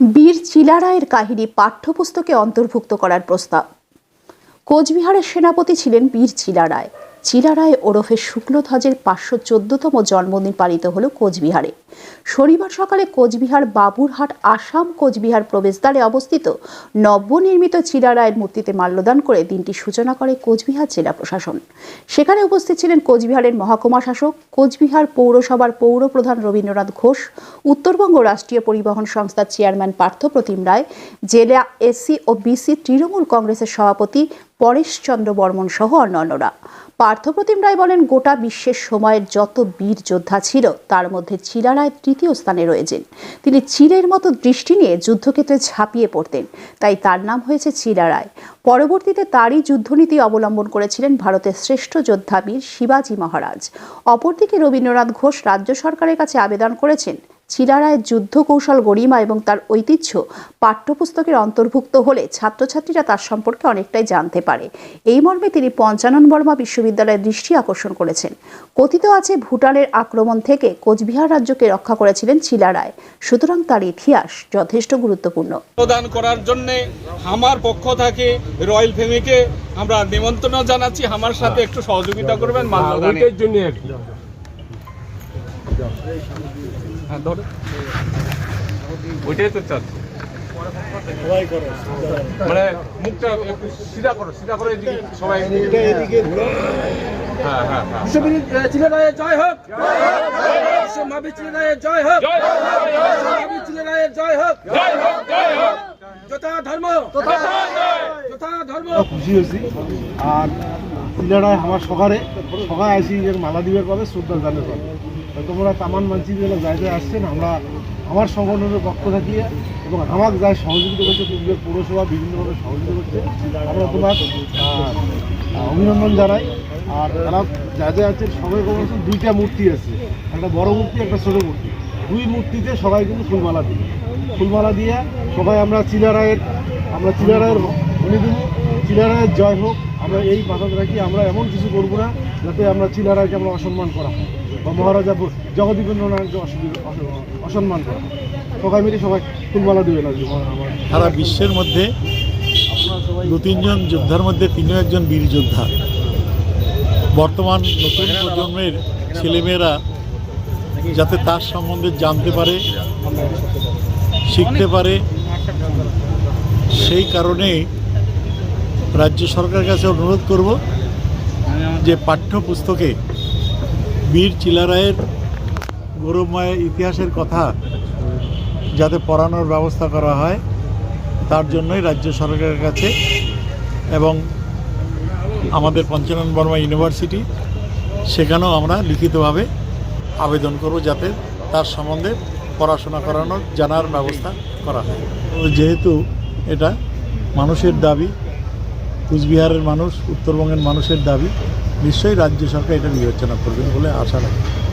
বীর চিলারায়ের কাহিনী পাঠ্যপুস্তকে অন্তর্ভুক্ত করার প্রস্তাব। কোচবিহারের সেনাপতি ছিলেন বীর চিলারায় চিলারায় ওরফে শুক্লধ্বজের পাঁচশো চোদ্দতম জন্মদিন পালিত হল কোচবিহারে। শনিবার সকালে কোচবিহার বাবুরহাট আসাম কোচবিহার প্রবেশদ্বারে অবস্থিত নবনির্মিত চিলারায়ের মূর্তিতে মাল্যদান করে দিনটি সূচনা করে কোচবিহার জেলা প্রশাসন। সেখানে উপস্থিত ছিলেন কোচবিহারের মহকুমা শাসক, কোচবিহার পৌরসভার পৌর প্রধান রবীন্দ্রনাথ ঘোষ, উত্তরবঙ্গ রাষ্ট্রীয় পরিবহন সংস্থার চেয়ারম্যান পার্থপ্রতিম রায়, জেলা এসসি ও বিসি তৃণমূল কংগ্রেসের সভাপতি পরেশচন্দ্র বর্মন সহ অন্যান্যরা। পার্থপ্রতিম রায় বলেন, গোটা বিশ্বের সময়ের যত বীর যোদ্ধা ছিল, তার মধ্যে চিলারায় তৃতীয় স্থানে রয়েছেন। তিনি চিলের মতো দৃষ্টি নিয়ে যুদ্ধক্ষেত্রে ঝাঁপিয়ে পড়তেন, তাই তার নাম হয়েছে চিলারায় পরবর্তীতে তারই যুদ্ধনীতি অবলম্বন করেছিলেন ভারতের শ্রেষ্ঠ যোদ্ধা বীর শিবাজী মহারাজ। অপরদিকে রবীন্দ্রনাথ ঘোষ রাজ্য সরকারের কাছে আবেদন করেছেন চিলারায়ের যুদ্ধ কৌশল গরিমা এবং তার ঐতিহ্য পাঠ্যপুস্তকের অন্তর্ভুক্ত হলে ছাত্রছাত্রীরা তার সম্পর্কে অনেকটাই জানতে পারে। এই মর্মে তিনি পঞ্চানন বর্মা বিশ্ববিদ্যালয়ের দৃষ্টি আকর্ষণ করেছেন। কথিত আছে ভুটানের আক্রমণ থেকে কোচবিহার রাজ্যকে রক্ষা করেছিলেন চিলারায়। সুতরাং তার ইতিহাস যথেষ্ট গুরুত্বপূর্ণ। প্রদান করার জন্য আমার পক্ষ থেকে রয়্যাল ফ্যামিলিকে আমরা নিমন্ত্রণ জানাচ্ছি। আমার সাথে একটু সহযোগিতা করবেন ওইটার জন্য হ্যাঁ ধরো। ওইটাই তো চাচ্ছি। মানে মুখটা একটু সিধা করো সিধা করে এদিকে সবাই হ্যাঁ হ্যাঁ হ্যাঁ। জয় হোক। জয় হোক। জয় হোক। যথা ধর্ম। যথা ধর্ম। খুশি হয়েছি। আর সিলেটায় আমার সকালে সকালে আসি এর মালা দিবার পাবে শ্রদ্ধা জানের পাবে তো তোমরা তামান মানছি যেগুলো যাইতে আসছেন, আমরা আমার সংগঠনের পক্ষ থাকিয়ে এবং আমার যাই সহযোগিতা করছে কুচবিহার পৌরসভা বিভিন্নভাবে সহযোগিতা করছে। আমরা তোমার অভিনন্দন জানাই। আর তারা যা যা আছে সবাই বলছেন দুইটা মূর্তি আছে। একটা বড় মূর্তি, একটা ছোটো মূর্তি। দুই মূর্তিতে সবাই কিন্তু ফুলমালা দিই ফুলমালা দিয়ে সবাই আমরা চিলারায়ের আমরা চিলারায়ের উনি দিব চিলারায়ের জয় হোক। আমরা এই মাথা রাখি, আমরা এমন কিছু করব না যাতে আমরা চিলারায়কে আমরা অসম্মান করা হয়। বা মহারাজা জগদীপেন্দ্র অসম্মান করা। সবাই মিলে সবাই ফুলমালা দেবে না সারা বিশ্বের মধ্যে দু তিনজন যোদ্ধার মধ্যে তিনিও একজন বীর যোদ্ধা। বর্তমান নতুন প্রজন্মের ছেলেমেয়েরা যাতে তার সম্বন্ধে জানতে পারে, শিখতে পারে, সেই কারণে রাজ্য সরকারের কাছে অনুরোধ করব যে পাঠ্যপুস্তকে বীর চিলারায়ের গৌরবময় ইতিহাসের কথা যাতে পড়ানোর ব্যবস্থা করা হয়, তার জন্যই রাজ্য সরকারের কাছে এবং আমাদের পঞ্চানন বর্মা ইউনিভার্সিটি, সেখানেও আমরা লিখিতভাবে আবেদন করব যাতে তার সম্বন্ধে পড়াশোনা করানোর জানার ব্যবস্থা করা হয়। যেহেতু এটা মানুষের দাবি, কুচবিহারের মানুষ, উত্তরবঙ্গের মানুষের দাবি নিশ্চয়ই রাজ্য সরকার এটা বিবেচনা করবেন বলে আশা রাখি।